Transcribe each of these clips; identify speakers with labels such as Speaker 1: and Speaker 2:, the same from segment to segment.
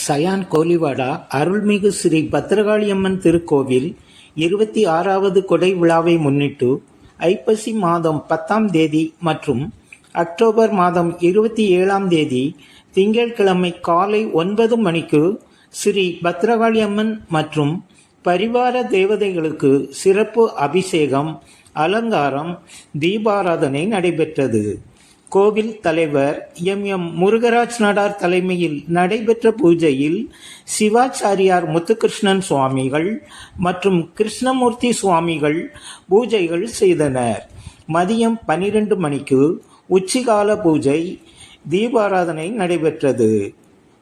Speaker 1: Cyan Koliwada அருள்மிகு ஸ்ரீ பத்ரகாளியம்மன் திருக்கோவில் இருபத்தி ஆறாவது கொடை விழாவை முன்னிட்டு ஐப்பசி மாதம் பத்தாம் தேதி மற்றும் அக்டோபர் மாதம் இருபத்தி ஏழாம் தேதி திங்கட்கிழமை காலை ஒன்பது மணிக்கு ஸ்ரீ பத்ரகாளியம்மன் மற்றும் பரிவார தேவதைகளுக்கு சிறப்பு அபிஷேகம் அலங்காரம் தீபாராதனை நடைபெற்றது. கோவில் தலைவர் எம். எம். முருகராஜ் நாடார் தலைமையில் நடைபெற்ற பூஜையில் சிவாச்சாரியார் முத்துகிருஷ்ணன் சுவாமிகள் மற்றும் கிருஷ்ணமூர்த்தி சுவாமிகள் பூஜைகள் செய்தனர். மதியம் பனிரெண்டு மணிக்கு உச்சிகால பூஜை தீபாராதனை நடைபெற்றது.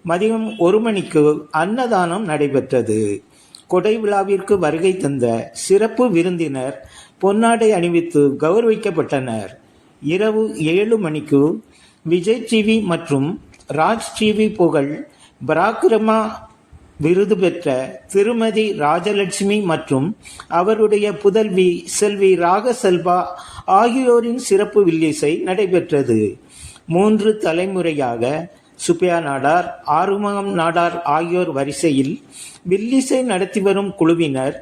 Speaker 1: மதியம் ஒரு மணிக்கு அன்னதானம் நடைபெற்றது. கொடை விழாவிற்கு வருகை தந்த சிறப்பு விருந்தினர் பொன்னாடை அணிவித்து கௌரவிக்கப்பட்டனர். இரவு ஏழு மணிக்கு விஜய் டிவி மற்றும் ராஜ் டிவி புகழ் பராக்கிரமா விருது பெற்ற திருமதி ராஜலட்சுமி மற்றும் அவருடைய புதல்வி செல்வி ராகசெல்வா ஆகியோரின் சிறப்பு வில்லிசை நடைபெற்றது. மூன்று தலைமுறையாக சுப்பியா நாடார் ஆறுமுகம் நாடார் ஆகியோர் வரிசையில் வில்லிசை நடத்தி வரும் குழுவினர்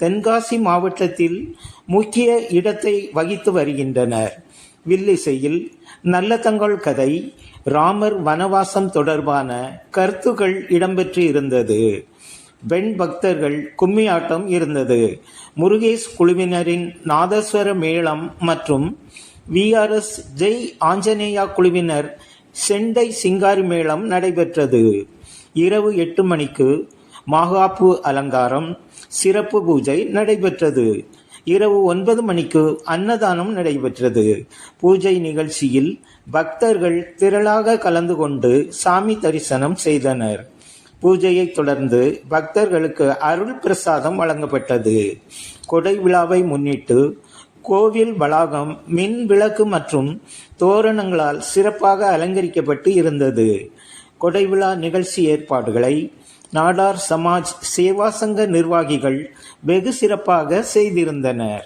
Speaker 1: தென்காசி மாவட்டத்தில் முக்கிய இடத்தை வகித்து வருகின்றனர். வில்லிசையில் நல்லதங்கள் கதை ராமர் வனவாசம் தொடர்பான கருத்துக்கள் இடம்பெற்று இருந்தது பெண் பக்தர்கள் கும்மியாட்டம் இருந்தது. முருகேஷ் குழுவினரின் நாதஸ்வர மேளம் மற்றும் விஆர்எஸ் ஜெய் ஆஞ்சநேயா குழுவினர் செண்டை சிங்காரி மேளம் நடைபெற்றது. இரவு எட்டு மணிக்கு மாகாப்பு அலங்காரம் சிறப்பு பூஜை நடைபெற்றது. இரவு ஒன்பது மணிக்கு அன்னதானம் நடைபெற்றது. பூஜை நிகழ்ச்சியில் பக்தர்கள் திரளாக கலந்து கொண்டு சாமி தரிசனம் செய்தனர். பூஜையை தொடர்ந்து பக்தர்களுக்கு அருள் பிரசாதம் வழங்கப்பட்டது. கொடை விழாவை முன்னிட்டு கோவில் வளாகம் மின் விளக்கு மற்றும் தோரணங்களால் சிறப்பாக அலங்கரிக்கப்பட்டு இருந்தது. கொடை விழா நிகழ்ச்சி ஏற்பாடுகளை நாடார் சமாஜ் சேவா சங்க நிர்வாகிகள் வெகு சிறப்பாக செய்திருந்தனர்.